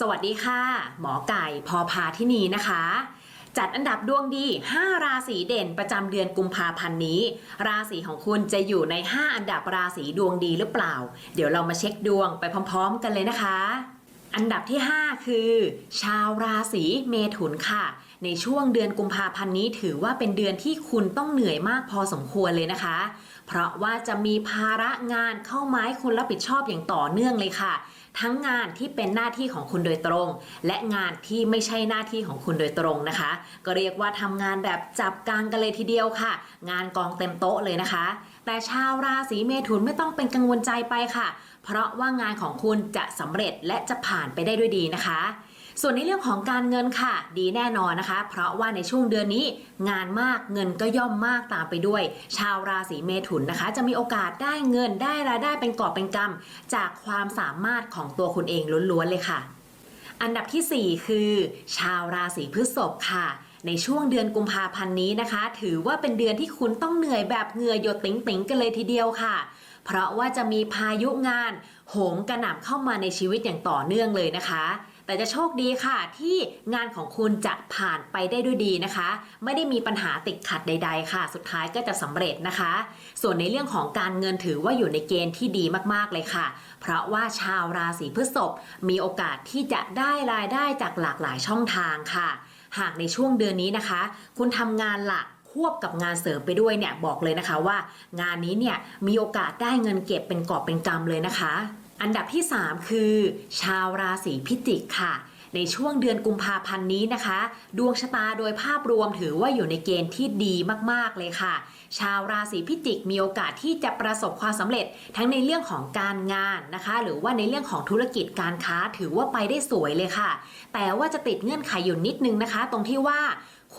สวัสดีค่ะ หมอไก่พอพาที่นี่นะคะ จัดอันดับดวงดี 5 ราศีเด่นประจำเดือนกุมภาพันธ์นี้ ราศีของคุณจะอยู่ใน 5 อันดับราศีดวงดีหรือเปล่า เดี๋ยวเรามาเช็คดวงไปพร้อม ๆ กันเลยนะคะ อันดับที่ 5 คือ ชาวราศีเมถุนค่ะ ในช่วงเดือนกุมภาพันธ์นี้ถือว่าเป็นเดือนที่คุณต้องเหนื่อยมากพอสมควรเลยนะคะ เพราะว่าจะมีภาระงานเข้ามาให้คุณรับผิดชอบอย่างต่อเนื่องเลยค่ะ ทั้งงานที่เป็นหน้าที่ของคุณโดยตรง และงานที่ไม่ใช่หน้าที่ของคุณโดยตรงนะคะ ก็เรียกว่าทำงานแบบจับกลางกันเลยทีเดียวค่ะ งานกองเต็มโต๊ะเลยนะคะ แต่ชาวราศีเมถุนไม่ต้องเป็นกังวลใจไปค่ะ เพราะว่างานของคุณจะสำเร็จและจะผ่านไปได้ด้วยดีนะคะ ส่วนในเรื่องของการเงินค่ะ ดีแน่นอนนะคะ เพราะว่าในช่วงเดือนนี้งานมากเงินก็ย่อมมากตามไปด้วย ชาวราศีเมถุนนะคะ จะมีโอกาสได้เงินได้รายได้เป็นกอบเป็นกำจากความสามารถของตัวคุณเองล้วนๆเลยค่ะ อันดับทีสี่4 คือ ชาวราศีพฤษภค่ะในช่วงเดือนกุมภาพันธ์นี้นะคะ ถือว่าเป็นเดือนที่คุณต้องเหนื่อยแบบเหงื่อหยดติ๋งๆกันเลยทีเดียวค่ะ เพราะว่าจะมีพายุงาน โหมกระหน่ำเข้ามาในชีวิตอย่างต่อเนื่องเลยนะคะ แต่จะโชคดีค่ะที่งานของคุณจะผ่านไปได้ด้วยดีนะคะ ไม่ได้มีปัญหาติดขัดใด ๆ ค่ะ สุดท้ายก็จะสำเร็จนะคะ ส่วนในเรื่องของการเงินถือว่าอยู่ในเกณฑ์ที่ดีมากๆเลยค่ะ เพราะว่าชาวราศีพฤษภมีโอกาสที่จะได้รายได้จากหลากหลายช่องทางค่ะ หากในช่วงเดือนนี้นะคะ คุณทำงานหลักควบกับงานเสริมไปด้วยเนี่ยบอกเลยนะคะว่า งานนี้เนี่ยมีโอกาสได้เงินเก็บเป็นกอบเป็นกำเลยนะคะ อันดับที่ 3 คือ ชาวราศีพิจิกค่ะ ในช่วงเดือนกุมภาพันธ์นี้นะคะ ดวงชะตาโดยภาพรวมถือว่าอยู่ในเกณฑ์ที่ดีมากๆเลยค่ะ ชาวราศีพิจิกมีโอกาสที่จะประสบความสำเร็จทั้งในเรื่องของการงานนะคะ หรือว่าในเรื่องของธุรกิจการค้าถือว่าไปได้สวยเลยค่ะ แต่ว่าจะติดเงื่อนไขอยู่นิดนึงนะคะ ตรงที่ว่า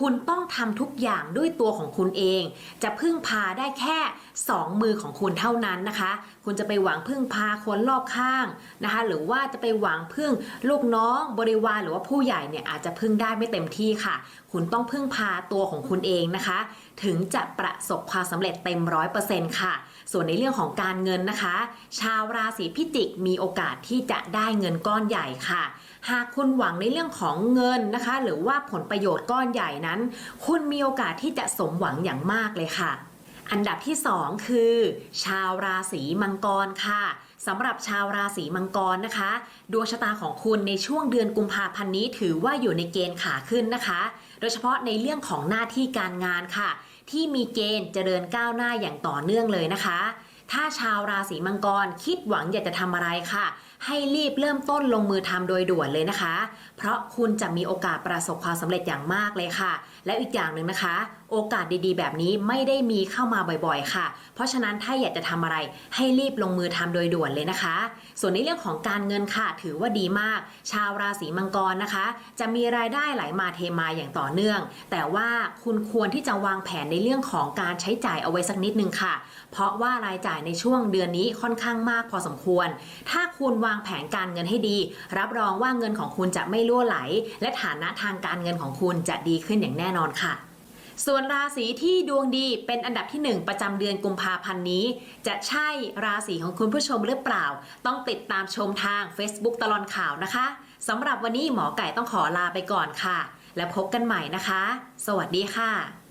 คุณต้องทำทุกอย่างด้วยตัวของคุณเอง จะพึ่งพาได้แค่ 2 มือของคุณเท่านั้นนะคะ คุณจะไปหวังพึ่งพาคนรอบข้างนะคะ หรือว่าจะไปหวังพึ่งลูกน้องบริวารหรือว่าผู้ใหญ่เนี่ยอาจจะพึ่งได้ไม่เต็มที่ค่ะ คุณต้องพึ่งพาตัวของคุณเองนะคะ ถึงจะประสบความสำเร็จเต็มร้อยเปอร์เซ็นต์ค่ะ ส่วนในเรื่องของการเงินนะคะ ชาวราศีพิจิกมีโอกาสที่จะได้เงินก้อนใหญ่ค่ะ หากคุณหวังในเรื่องของเงินนะคะ หรือว่าผลประโยชน์ก้อนใหญ่นั้น คุณมีโอกาสที่จะสมหวังอย่างมากเลยค่ะ อันดับที่ 2 คือ ชาวราศีมังกรค่ะสำหรับชาวราศีมังกรนะคะ ดวงชะตาของคุณในช่วงเดือนกุมภาพันธ์นี้ถือว่าอยู่ในเกณฑ์ขาขึ้นนะคะ โดยเฉพาะในเรื่องของหน้าที่การงานค่ะ ที่มีเกณฑ์เจริญก้าวหน้าอย่างต่อเนื่องเลยนะคะ ถ้าชาวราศีมังกรคิดหวังอยากจะทำอะไรค่ะ ให้รีบเริ่มต้นลงมือทำโดยด่วนเลยนะคะ เพราะคุณจะมีโอกาสประสบความสำเร็จอย่างมากเลยค่ะ และอีกอย่างหนึ่งนะคะ โอกาสดีๆ แบบนี้ไม่ได้มีเข้ามาบ่อยๆ ค่ะ เพราะฉะนั้นถ้าอยากจะทำอะไรให้รีบลงมือทำโดยด่วนเลยนะคะ ส่วนในเรื่องของการเงินค่ะ ถือว่าดีมาก ชาวราศีมังกรนะคะ จะมีรายได้ไหลมาเทมาอย่างต่อเนื่อง แต่ว่าคุณควรที่จะวางแผนในเรื่องของการใช้จ่ายเอาไว้สักนิดนึงค่ะ เพราะว่ารายจ่ายในช่วงเดือนนี้ค่อนข้างมากพอสมควร ถ้าคุณวางแผนการเงินให้ดี รับรองว่าเงินของคุณจะไม่ล่วไหล และฐานะทางการเงินของคุณจะดีขึ้นอย่างแน่นอนค่ะ ส่วนราศีที่ดวงดีเป็นอันดับที่ 1 ประจำเดือนกุมภาพันธ์นี้ จะใช่ราศีของคุณผู้ชมหรือเปล่า ต้องติดตามชมทาง Facebook ตลอดข่าวนะคะสำหรับวันนี้หมอไก่ต้องขอลาไปก่อนค่ะ และพบกันใหม่นะคะ สวัสดีค่ะ